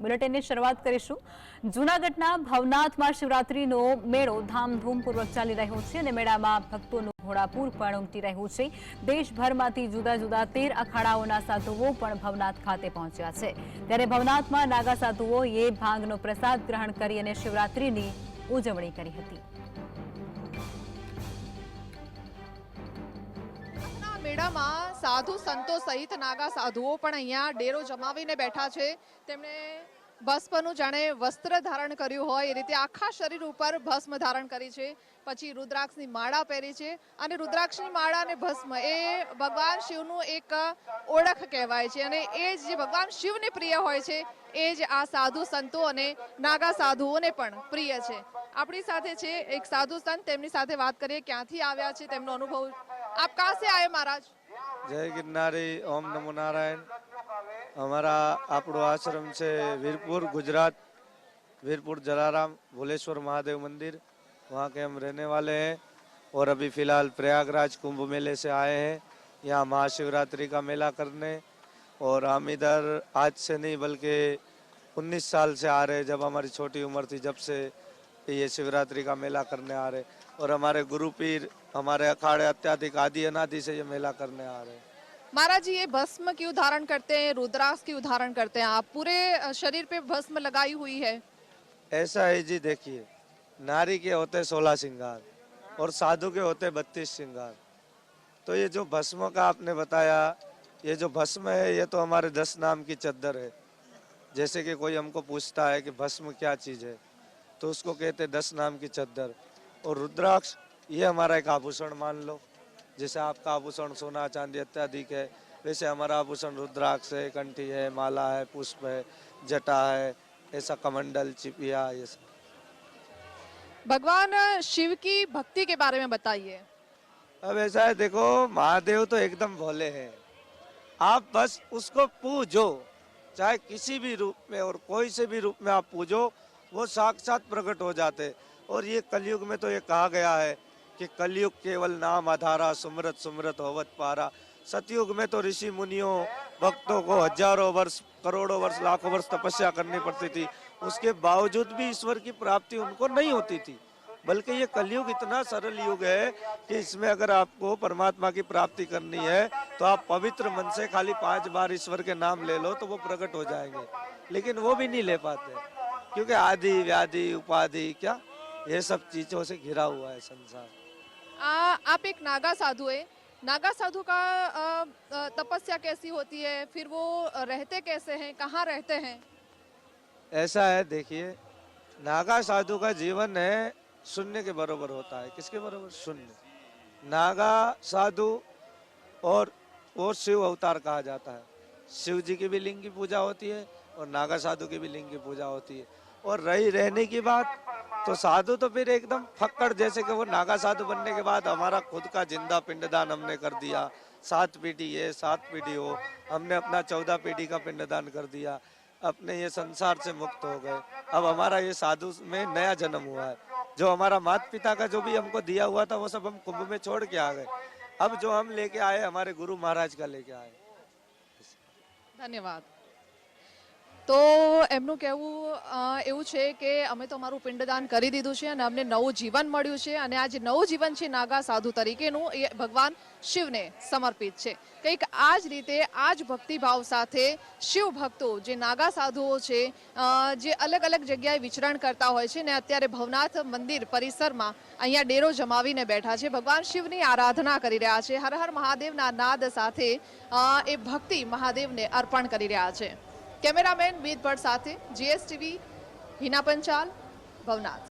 બુલેટિનની શરૂઆત કરીશું. જૂનાગઢના ભવનાથમાં શિવરાત્રીનો મેળો ધામધૂમપૂર્વક ચાલી રહ્યો છે અને મેળામાં ભક્તોનું ઘોડાપૂર પણ ઉમટી રહ્યું છે. દેશભરમાંથી જુદા જુદા તેર અખાડાઓના સાધુઓ પણ ભવનાથ ખાતે પહોંચ્યા છે. ત્યારે ભવનાથમાં નાગા સાધુઓએ ભાંગનો પ્રસાદ ગ્રહણ કરી અને શિવરાત્રીની ઉજવણી કરી હતી. મેળામાં સાધુ સંતો સહિત નાગા સાધુઓ પણ અહીંયા ડેરો જમાવીને બેઠા છે. તેમણે ભસ્મનું જાણે વસ્ત્ર ધારણ કર્યું હોય એ રીતે આખા શરીર ઉપર ભસ્મ ધારણ કરી છે. પછી રુદ્રાક્ષની માળા પહેરી છે અને રુદ્રાક્ષની માળા અને ભસ્મ એ ભગવાન શિવનું એક ઓળખ કહેવાય છે અને એ જ ભગવાન શિવને પ્રિય હોય છે એ જ આ સાધુ સંતો અને નાગા સાધુઓને પણ પ્રિય છે. આપણી સાથે છે એક સાધુ સંત, તેમની સાથે વાત કરીએ, ક્યાંથી આવ્યા છે, તેમનો અનુભવ आप कहाँ से आए महाराज? जय गिरनारी, ओम नमो नारायण। हमारा आप आश्रम से वीरपुर, गुजरात, वीरपुर जलाराम, भोलेश्वर महादेव मंदिर, वहाँ के हम रहने वाले हैं। और अभी फ़िलहाल प्रयागराज कुंभ मेले से आए हैं। यहाँ महाशिवरात्रि का मेला करने। और हम इधर आज से नहीं, बल्कि 19 साल से आ रहे जब हमारी छोटी उम्र थी, जब से ये शिवरात्रि का मेला करने आ रहे और हमारे गुरु पीर हमारे अखाड़े अत्याधिक आदि अनादि से ये मेला करने आ रहे हैं। महाराज जी ये भस्म की उदाहरण करते हैं रुद्राक्ष क्यों धारण करते हैं आप। पूरे शरीर पे भस्म लगाई हुई है। ऐसा है जी देखिए नारी के होते सोलह श्रृंगार और साधु के होते बत्तीस श्रृंगार। तो ये जो भस्म का आपने बताया ये जो भस्म है ये तो हमारे दस नाम की चद्दर है। जैसे कि कोई हमको पूछता है कि भस्म क्या चीज़ है तो उसको कहते दस नाम की चद्दर। और रुद्राक्ष ये हमारा एक आभूषण मान लो। जैसे आपका आभूषण सोना चांदी इत्यादि है वैसे हमारा आभूषण रुद्राक्ष है कंठी है माला है पुष्प है जटा है ऐसा कमंडल चिपिया ये सब। भगवान शिव की भक्ति के बारे में बताइए। अब ऐसा है देखो महादेव तो एकदम भोले हैं। आप बस उसको पूजो चाहे किसी भी रूप में और कोई से भी रूप में आप पूजो वो साक्षात प्रकट हो जाते। और ये कलयुग में तो ये कहा गया है कि कलयुग केवल नाम आधारा, सुमरत सुमरत होवत पारा। सतयुग में तो ऋषि मुनियों भक्तों को हज़ारों वर्ष, करोड़ों वर्ष, लाखों वर्ष तपस्या करनी पड़ती थी। उसके बावजूद भी ईश्वर की प्राप्ति उनको नहीं होती थी। बल्कि ये कलयुग इतना सरल युग है कि इसमें अगर आपको परमात्मा की प्राप्ति करनी है तो आप पवित्र मन से खाली पाँच बार ईश्वर के नाम ले लो तो वो प्रकट हो जाएँगे। लेकिन वो भी नहीं ले पाते। क्योंकि आदि, व्याधि, उपाधि, क्या? ये सब चीज़ों से घिरा हुआ है संसार। आ, आप एक नागा साधु है। नागा साधु का अ, तपस्या कैसी होती है? फिर वो रहते कैसे हैं? कहाँ रहते हैं? ऐसा है देखिए नागा साधु का जीवन है शून्य के बराबर होता है। किसके बराबर? शून्य। नागा साधु और वो शिव अवतार कहा जाता है। शिव जी की भी लिंग की पूजा होती है और नागा साधु की भी लिंग की पूजा होती है। और रही रहने की बात तो साधु तो फिर एकदम फक्कड़, जैसे कि वो नागा साधु बनने के बाद हमारा खुद का ज़िंदा पिंडदान हमने कर दिया। सात पीढ़ी ये, सात पीढ़ी हो हमने अपना चौदह पीढ़ी का पिंडदान कर दिया। अपने ये संसार से मुक्त हो गए। अब हमारा ये साधु में नया जन्म हुआ है। जो हमारा माता पिता का जो भी हमको दिया हुआ था, वो सब हम कुंभ में छोड़ के आ गए। अब जो हम लेके आए, हमारे गुरु महाराज का लेके आए। धन्यवाद। તો એમનું કહેવું એવું છે કે અમે તો અમારું પિંડદાન કરી દીધું છે અને અમને નવું જીવન મળ્યું છે અને આ જે નવું જીવન છે નાગા સાધુ તરીકેનું, એ ભગવાન શિવને સમર્પિત છે. કંઈક આ જ રીતે આ જ ભક્તિભાવ સાથે શિવ ભક્તો જે નાગા સાધુઓ છે જે અલગ અલગ જગ્યાએ વિચરણ કરતા હોય છે ને અત્યારે ભવનાથ મંદિર પરિસરમાં અહીંયા ડેરો જમાવીને બેઠા છે, ભગવાન શિવની આરાધના કરી રહ્યા છે, હર હર મહાદેવના નાદ સાથે એ ભક્તિ મહાદેવને અર્પણ કરી રહ્યા છે. કેમેરામેન મીત ભટ્ટ સાથે જીએસટીવી હિના પંચાલ ભવનાથ